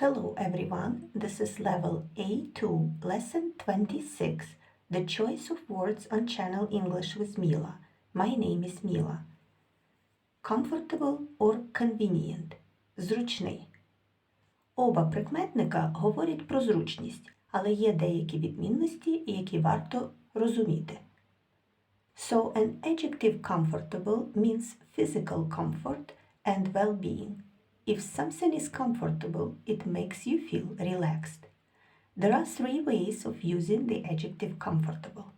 Hello everyone, this is level A2, lesson 26, the choice of words on channel English with Mila. My name is Mila. Comfortable or convenient? Зручний. Оба прикметника говорять про зручність, але є деякі відмінності, які варто розуміти. So an adjective comfortable means physical comfort and well-being. If something is comfortable, it makes you feel relaxed. There are three ways of using the adjective comfortable.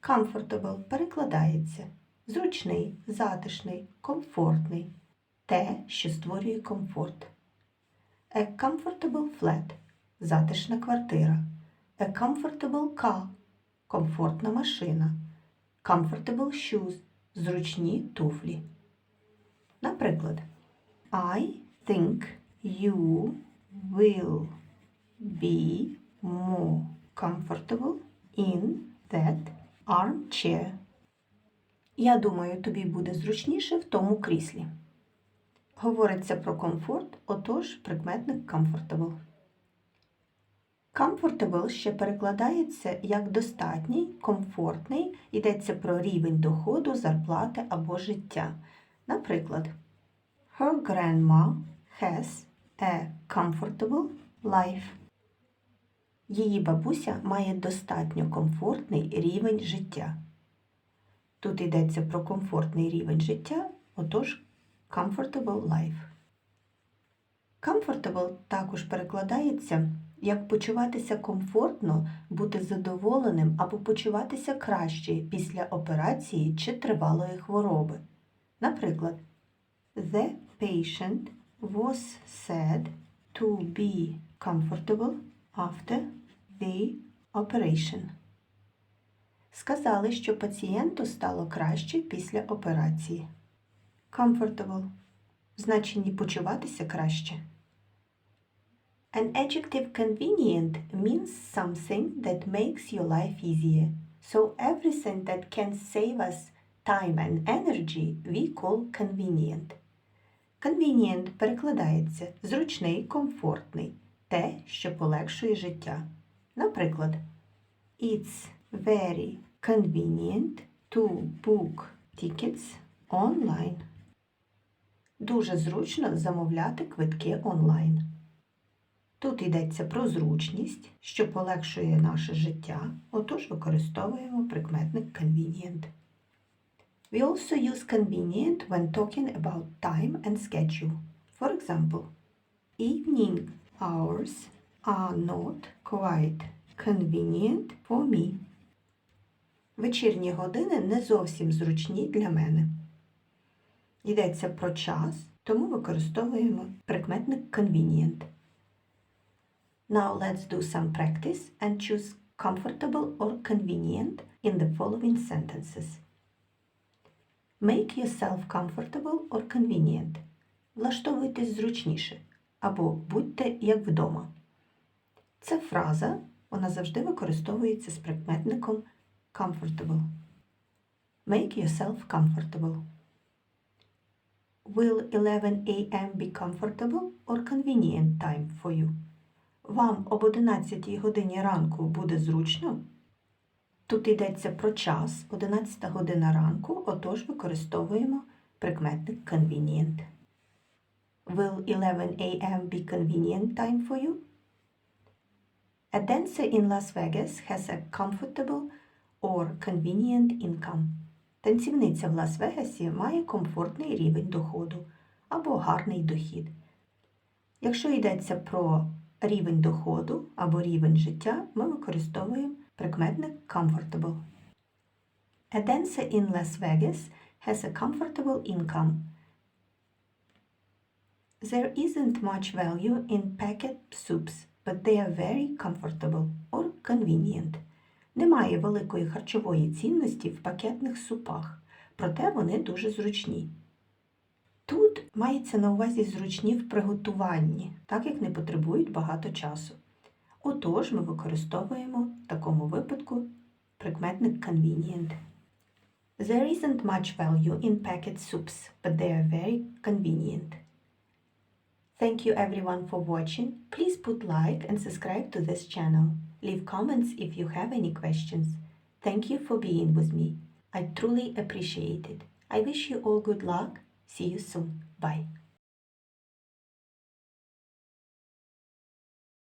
Comfortable перекладається зручний, затишний, комфортний, те, що створює комфорт. A comfortable flat затишна квартира. A comfortable car комфортна машина. Comfortable shoes зручні туфлі. Наприклад, I think you will be more comfortable in that armchair. Я думаю, тобі буде зручніше в тому кріслі. Говориться про комфорт, отож прикметник comfortable. Comfortable ще перекладається як достатній, комфортний, йдеться про рівень доходу, зарплати або життя. Наприклад, Her grandma has a comfortable life. Її бабуся має достатньо комфортний рівень життя. Тут йдеться про комфортний рівень життя, отож comfortable life. Comfortable також перекладається як почуватися комфортно, бути задоволеним або почуватися краще після операції чи тривалої хвороби. Наприклад, The patient was said to be comfortable after the operation. Сказали, що пацієнту стало краще після операції. Comfortable значенні почуватися краще. An adjective convenient means something that makes your life easier. So everything that can save us time and energy we call convenient. Convenient перекладається зручний, комфортний, те, що полегшує життя. Наприклад, It's very convenient to book tickets online. Дуже зручно замовляти квитки онлайн. Тут йдеться про зручність, що полегшує наше життя, отож використовуємо прикметник convenient. We also use convenient when talking about time and schedule. For example, evening hours are not quite convenient for me. Вечірні години не зовсім зручні для мене. Йдеться про час, тому використовуємо прикметник convenient. Now let's do some practice and choose comfortable or convenient in the following sentences. Make yourself comfortable or convenient. Влаштовуйтесь зручніше або будьте як вдома. Ця фраза вона завжди використовується з прикметником comfortable. Make yourself comfortable. Will 11 a.m. be comfortable or convenient time for you? Вам об 11 годині ранку буде зручно? Тут йдеться про час, 11 година ранку, отож використовуємо прикметник convenient. Will 11 a.m. be convenient time for you? A dancer in Las Vegas has a comfortable or convenient income. Танцівниця в Лас-Вегасі має комфортний рівень доходу або гарний дохід. Якщо йдеться про рівень доходу або рівень життя, ми використовуємо прикметник comfortable. A dancer in Las Vegas has a comfortable income. There isn't much value in packet soups, but they are very comfortable or convenient. Немає великої харчової цінності в пакетних супах, проте вони дуже зручні. Тут мається на увазі зручні в приготуванні, так як не потребують багато часу. Отож, ми використовуємо в такому випадку прикметник convenient. There isn't much value in packet soups, but they are very convenient. Thank you everyone for watching. Please put like and subscribe to this channel. Leave comments if you have any questions. Thank you for being with me. I truly appreciate it. I wish you all good luck. See you soon. Bye.